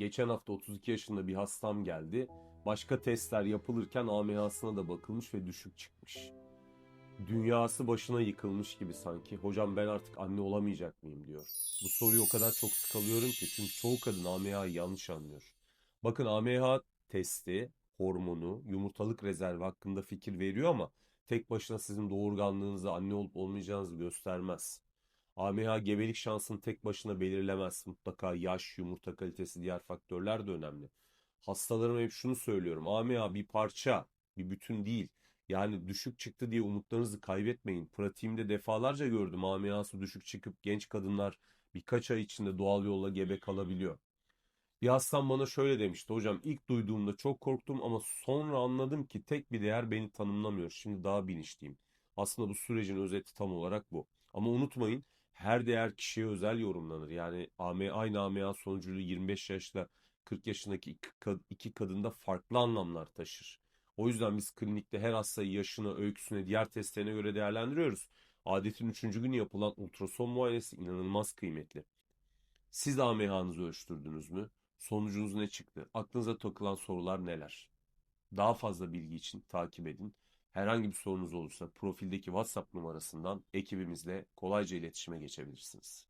Geçen hafta 32 yaşında bir hastam geldi. Başka testler yapılırken AMH'sına da bakılmış ve düşük çıkmış. Dünyası başına yıkılmış gibi sanki. Hocam ben artık anne olamayacak mıyım diyor. Bu soruyu o kadar çok sık alıyorum ki çünkü çoğu kadın AMH'yi yanlış anlıyor. Bakın AMH testi, hormonu, yumurtalık rezervi hakkında fikir veriyor ama tek başına sizin doğurganlığınızı, anne olup olmayacağınızı göstermez. AMH gebelik şansını tek başına belirlemez. Mutlaka yaş, yumurta kalitesi, diğer faktörler de önemli. Hastalarıma hep şunu söylüyorum. AMH bir parça, bir bütün değil. Yani düşük çıktı diye umutlarınızı kaybetmeyin. Pratiğimde defalarca gördüm AMH'sı düşük çıkıp genç kadınlar birkaç ay içinde doğal yolla gebe kalabiliyor. Bir hastam bana şöyle demişti. Hocam ilk duyduğumda çok korktum ama sonra anladım ki tek bir değer beni tanımlamıyor. Şimdi daha bilinçliyim. Aslında bu sürecin özeti tam olarak bu. Ama unutmayın her değer kişiye özel yorumlanır. Yani AM, aynı AMA sonucuyla 25 yaşla 40 yaşındaki iki, kad- iki kadında farklı anlamlar taşır. O yüzden biz klinikte her hastayı yaşına, öyküsüne, diğer testlerine göre değerlendiriyoruz. Adetin 3. günü yapılan ultrason muayenesi inanılmaz kıymetli. Siz AMH'nızı ölçtürdünüz mü? Sonucunuz ne çıktı? Aklınıza takılan sorular neler? Daha fazla bilgi için takip edin. Herhangi bir sorunuz olursa profildeki WhatsApp numarasından ekibimizle kolayca iletişime geçebilirsiniz.